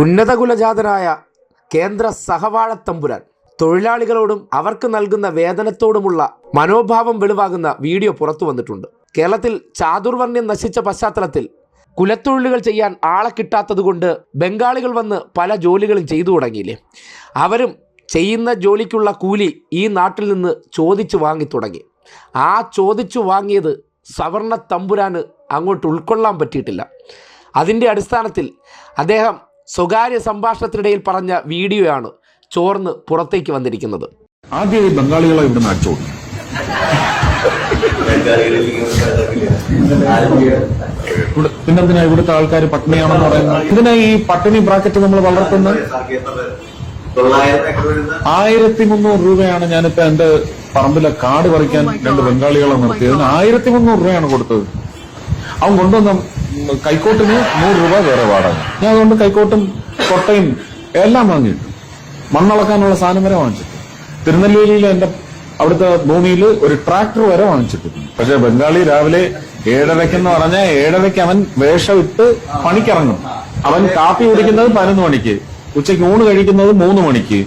ഉന്നതകുലജാതനായ കേന്ദ്ര സഹവാഴത്തമ്പുരാൻ തൊഴിലാളികളോടും അവർക്ക് നൽകുന്ന വേതനത്തോടുമുള്ള മനോഭാവം വെളിവാകുന്ന വീഡിയോ പുറത്തു വന്നിട്ടുണ്ട്. കേരളത്തിൽ ചാതുർവർണ്യം നശിച്ച പശ്ചാത്തലത്തിൽ കുലത്തൊഴിലുകൾ ചെയ്യാൻ ആളെ കിട്ടാത്തതുകൊണ്ട് ബംഗാളികൾ വന്ന് പല ജോലികളും ചെയ്തു തുടങ്ങിയില്ലേ? അവരും ചെയ്യുന്ന ജോലിക്കുള്ള കൂലി ഈ നാട്ടിൽ നിന്ന് ചോദിച്ചു വാങ്ങി തുടങ്ങി. ആ ചോദിച്ചു വാങ്ങിയത് സവർണ തമ്പുരാന് അങ്ങോട്ട് ഉൾക്കൊള്ളാൻ പറ്റിയിട്ടില്ല. അതിന്റെ അടിസ്ഥാനത്തിൽ അദ്ദേഹം സ്വകാര്യ സംഭാഷണത്തിനിടയിൽ പറഞ്ഞ വീഡിയോയാണ് ചോർന്ന് പുറത്തേക്ക് വന്നിരിക്കുന്നത്. ആദ്യം ഈ ബംഗാളികളെ ഇവിടെ ഇവിടെ പിന്നെന്തിനാ ഇവിടുത്തെ ആൾക്കാർ പട്ടിണിയാണെന്ന് പറയുന്നത്? എന്തിനാ ഈ പട്ടിണി ബ്രാക്കറ്റ് നമ്മൾ വളർത്തുന്നത്? ആയിരത്തി മുന്നൂറ് രൂപയാണ് ഞാനിപ്പോ എന്റെ പറമ്പിലെ കാട് പറിക്കാൻ രണ്ട് ബംഗാളികളെ നിർത്തിയത്. ആയിരത്തി മുന്നൂറ് രൂപയാണ് കൊടുത്തത്. അവൻ കൊണ്ടുവന്ന കൈക്കോട്ടിന് നൂറ് രൂപ വേറെ വാടക. ഞാൻ അതുകൊണ്ട് കൈക്കോട്ടും കൊട്ടയും എല്ലാം വാങ്ങിയിട്ടു മണ്ണളക്കാനുള്ള സാധനം വരെ വാങ്ങിച്ചിട്ടു. തിരുനെല്വേലിയിൽ എന്റെ അവിടുത്തെ ഭൂമിയിൽ ഒരു ട്രാക്ടർ വരെ വാങ്ങിച്ചിട്ടുണ്ട് പക്ഷെ ബംഗാളി രാവിലെ ഏഴരയ്ക്കെന്ന് പറഞ്ഞാൽ ഏഴരയ്ക്ക് അവൻ വേഷമിട്ട് പണിക്കിറങ്ങും. അവൻ കാപ്പി കുടിക്കുന്നത് പതിനൊന്ന് മണിക്ക് ഉച്ചയ്ക്ക് ഊണ് കഴിക്കുന്നത് മൂന്ന് മണിക്ക്